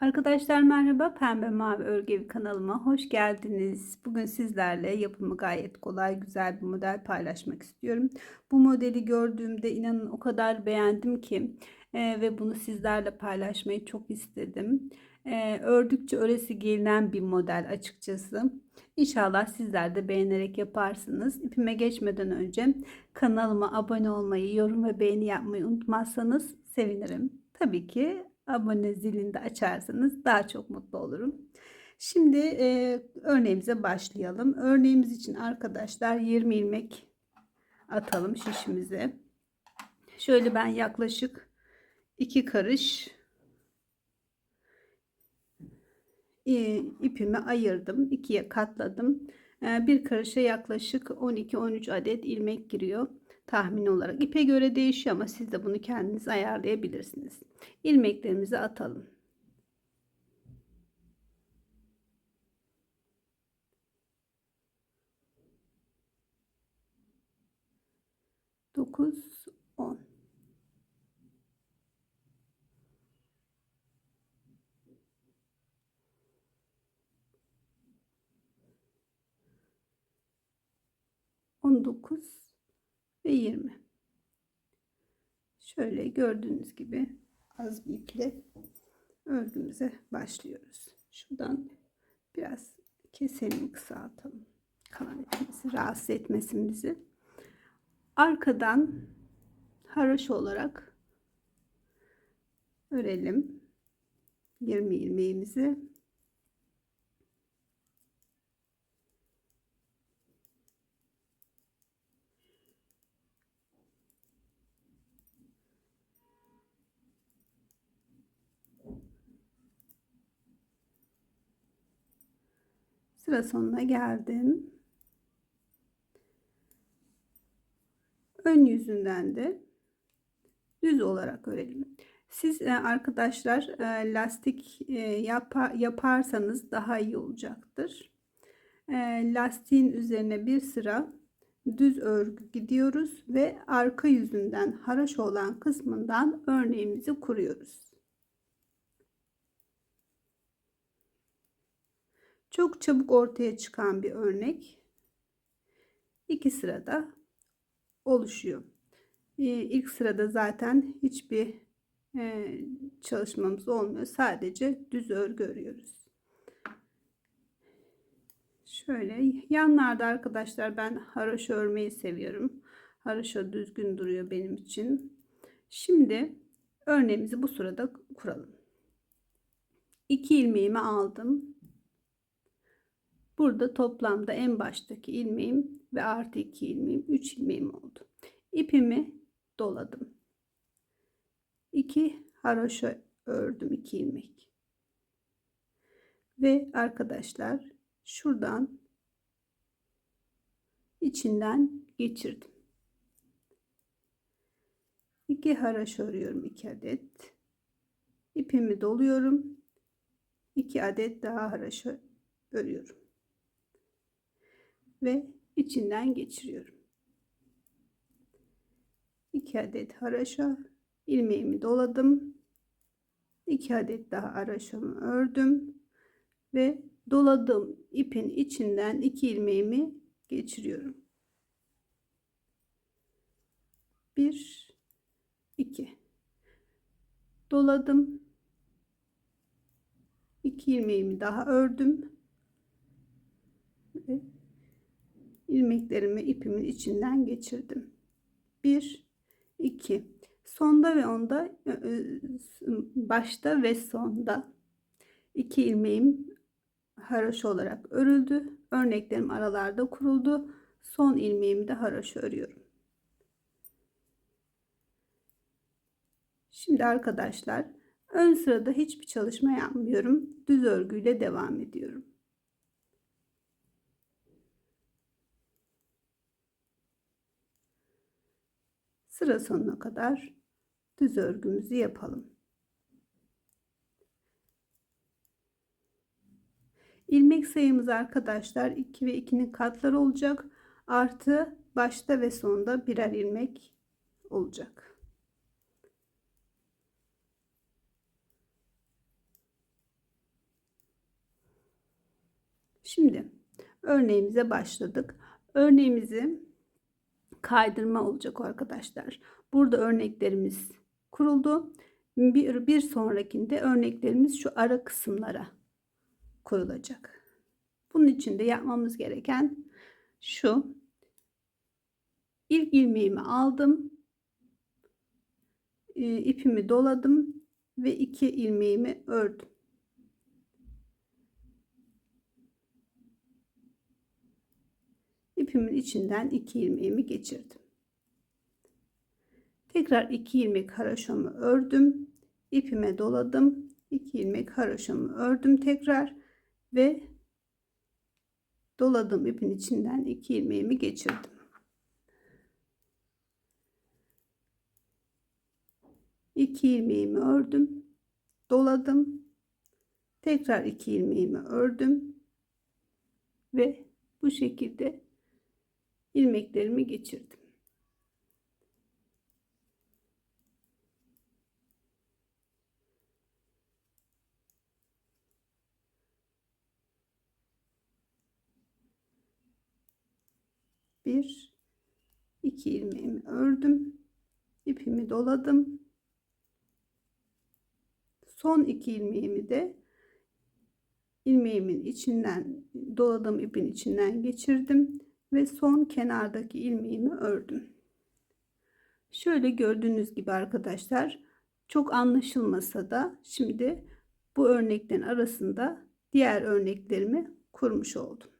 Arkadaşlar merhaba Pembe Mavi Örgü kanalıma hoş geldiniz. Bugün sizlerle yapımı gayet kolay güzel bir model paylaşmak istiyorum. Bu modeli gördüğümde inanın o kadar beğendim ki e, ve bunu sizlerle paylaşmayı çok istedim. E, ördükçe öresi gelinen bir model açıkçası. İnşallah sizler de beğenerek yaparsınız. İpime geçmeden önce kanalıma abone olmayı, yorum ve beğeni yapmayı unutmazsanız sevinirim. Tabii ki abone zilini de açarsanız daha çok mutlu olurum. Şimdi e, örneğimize başlayalım. Örneğimiz için arkadaşlar 20 ilmek atalım şişimize. Şöyle ben yaklaşık 2 karış e, ipimi ayırdım. ikiye katladım. E, bir karışa yaklaşık 12-13 adet ilmek giriyor tahmin olarak. İpe göre değişiyor ama siz de bunu kendiniz ayarlayabilirsiniz. İlmeklerimizi atalım. Dokuz, on. On dokuz ve 20. Şöyle gördüğünüz gibi az bir iple örgümüze başlıyoruz. Şuradan biraz keselim kısaltalım. Kalan ipimizi rahatsız etmesin bizi. Arkadan haroş olarak örelim. 20 ilmeğimizi Sıra sonuna geldim. Ön yüzünden de düz olarak örelim. Siz e, arkadaşlar e, lastik e, yaparsanız daha iyi olacaktır. Lastiğin üzerine bir sıra düz örgü gidiyoruz ve arka yüzünden haraş olan kısmından örneğimizi kuruyoruz. Çok çabuk ortaya çıkan bir örnek. İki sırada oluşuyor. Ee, ilk sırada zaten hiçbir e, çalışmamız olmuyor. Sadece düz örgü örüyoruz. Şöyle yanlarda arkadaşlar ben haroşa örmeyi seviyorum. Haroşa düzgün duruyor benim için. Şimdi örneğimizi bu sırada kuralım. 2 ilmeğimi aldım. Burada toplamda en baştaki ilmeğim ve artı 2 ilmeğim 3 ilmeğim oldu. İpimi doladım. 2 haroşa ördüm 2 ilmek. Ve arkadaşlar şuradan içinden geçirdim. 2 haroşa örüyorum 2 adet. İpimi doluyorum. 2 adet daha haroşa örüyorum ve içinden geçiriyorum. 2 adet haraşa ilmeğimi doladım. 2 adet daha haraşamı ördüm ve doladığım ipin içinden 2 ilmeğimi geçiriyorum. 1 2 doladım. 2 ilmeğimi daha ördüm ve ilmeklerimi ipimin içinden geçirdim. 1 2 sonda ve onda e, e, başta ve sonda iki ilmeğim haroşa olarak örüldü. Örneklerim aralarda kuruldu. Son ilmeğimi de haroşa örüyorum. Şimdi arkadaşlar ön sırada hiçbir çalışma yapmıyorum. Düz örgüyle devam ediyorum. sıra sonuna kadar düz örgümüzü yapalım. Ilmek sayımız arkadaşlar 2 ve 2'nin katları olacak. Artı başta ve sonda birer ilmek olacak. Şimdi örneğimize başladık. Örneğimizi kaydırma olacak arkadaşlar. Burada örneklerimiz kuruldu. Bir, bir sonrakinde örneklerimiz şu ara kısımlara koyulacak. Bunun için de yapmamız gereken şu. İlk ilmeğimi aldım. E, ipimi doladım ve iki ilmeğimi ördüm. İpimin içinden iki ilmeğimi geçirdim. Tekrar iki ilmek haroşamı ördüm. ipime doladım. 2 ilmek haroşamı ördüm tekrar ve doladım ipin içinden iki ilmeğimi geçirdim. İki ilmeğimi ördüm. Doladım. Tekrar iki ilmeğimi ördüm. Ve bu şekilde ilmeklerimi geçirdim. Bir, iki ilmeğimi ördüm. ipimi doladım. Son iki ilmeğimi de ilmeğimin içinden doladığım ipin içinden geçirdim ve son kenardaki ilmeğimi ördüm. Şöyle gördüğünüz gibi arkadaşlar çok anlaşılmasa da şimdi bu örneklerin arasında diğer örneklerimi kurmuş oldum.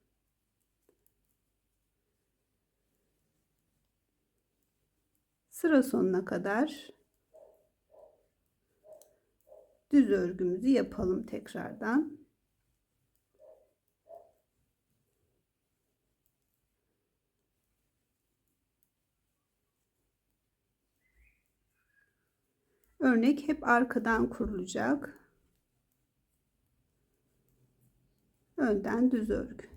Sıra sonuna kadar düz örgümüzü yapalım tekrardan. Örnek hep arkadan kurulacak. Önden düz örgü.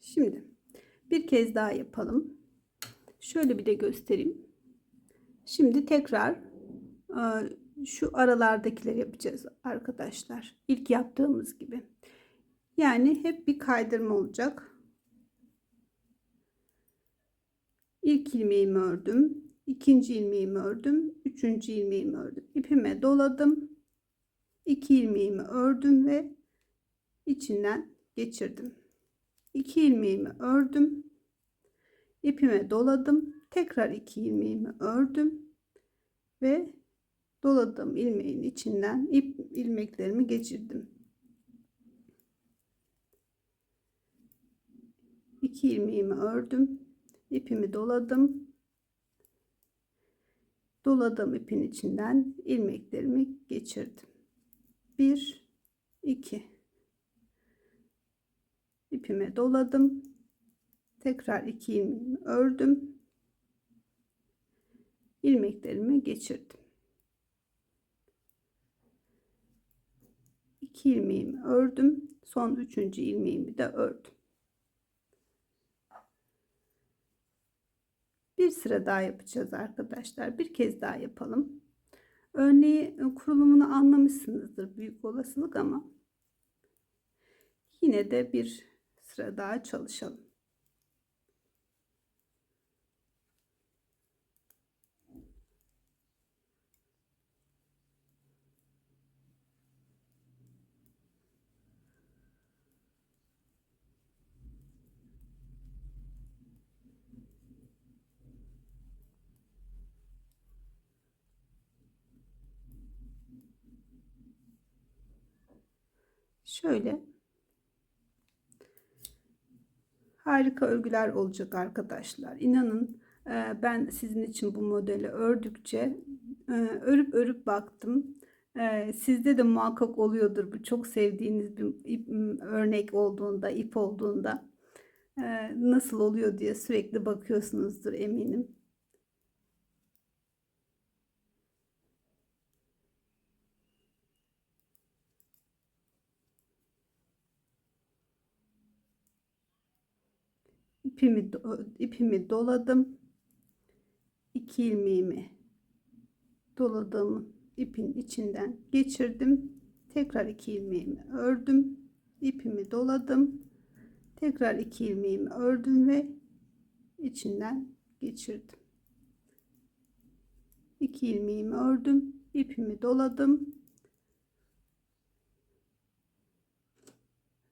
Şimdi bir kez daha yapalım. Şöyle bir de göstereyim. Şimdi tekrar e, şu aralardakileri yapacağız arkadaşlar. İlk yaptığımız gibi. Yani hep bir kaydırma olacak. İlk ilmeğimi ördüm. ikinci ilmeğimi ördüm. Üçüncü ilmeğimi ördüm. İpime doladım. iki ilmeğimi ördüm ve içinden geçirdim. İki ilmeğimi ördüm. İpime doladım. Tekrar iki ilmeğimi ördüm ve doladığım ilmeğin içinden ip ilmeklerimi geçirdim. İki ilmeğimi ördüm ipimi doladım. Doladığım ipin içinden ilmeklerimi geçirdim. 1 2 ipime doladım. Tekrar iki ilmeğimi ördüm. ilmeklerimi geçirdim. 2 ilmeğimi ördüm. Son üçüncü ilmeğimi de ördüm. Bir sıra daha yapacağız arkadaşlar. Bir kez daha yapalım. Örneği e, kurulumunu anlamışsınızdır büyük olasılık ama yine de bir sıra daha çalışalım. Şöyle harika örgüler olacak arkadaşlar. İnanın e, ben sizin için bu modeli ördükçe e, örüp örüp baktım. E, sizde de muhakkak oluyordur bu çok sevdiğiniz bir ip, örnek olduğunda, ip olduğunda nasıl oluyor diye sürekli bakıyorsunuzdur eminim. İpimi ipimi doladım. 2 ilmeğimi doladığım ipin içinden geçirdim. Tekrar iki ilmeğimi ördüm. ipimi doladım. Tekrar iki ilmeğimi ördüm ve içinden geçirdim. İki ilmeğimi ördüm. ipimi doladım.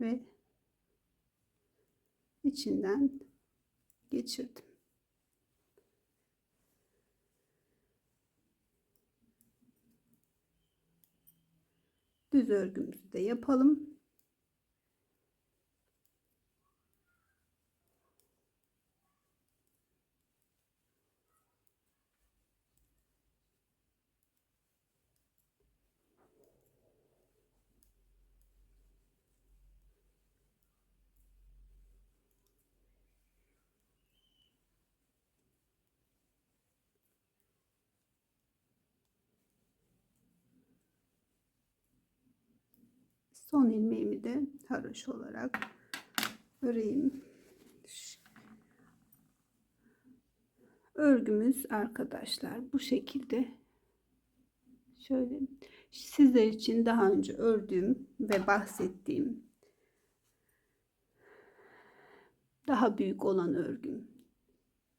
Ve içinden geçirdim. Düz örgümüzü de yapalım. Son ilmeğimi de haroşa olarak öreyim. Örgümüz arkadaşlar bu şekilde. Şöyle sizler için daha önce ördüğüm ve bahsettiğim daha büyük olan örgüm.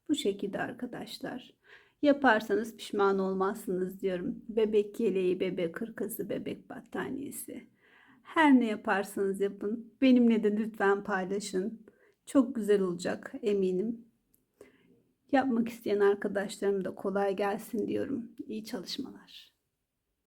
Bu şekilde arkadaşlar. Yaparsanız pişman olmazsınız diyorum. Bebek yeleği, bebek hırkası, bebek battaniyesi. Her ne yaparsanız yapın. Benimle de lütfen paylaşın. Çok güzel olacak eminim. Yapmak isteyen arkadaşlarım da kolay gelsin diyorum. İyi çalışmalar.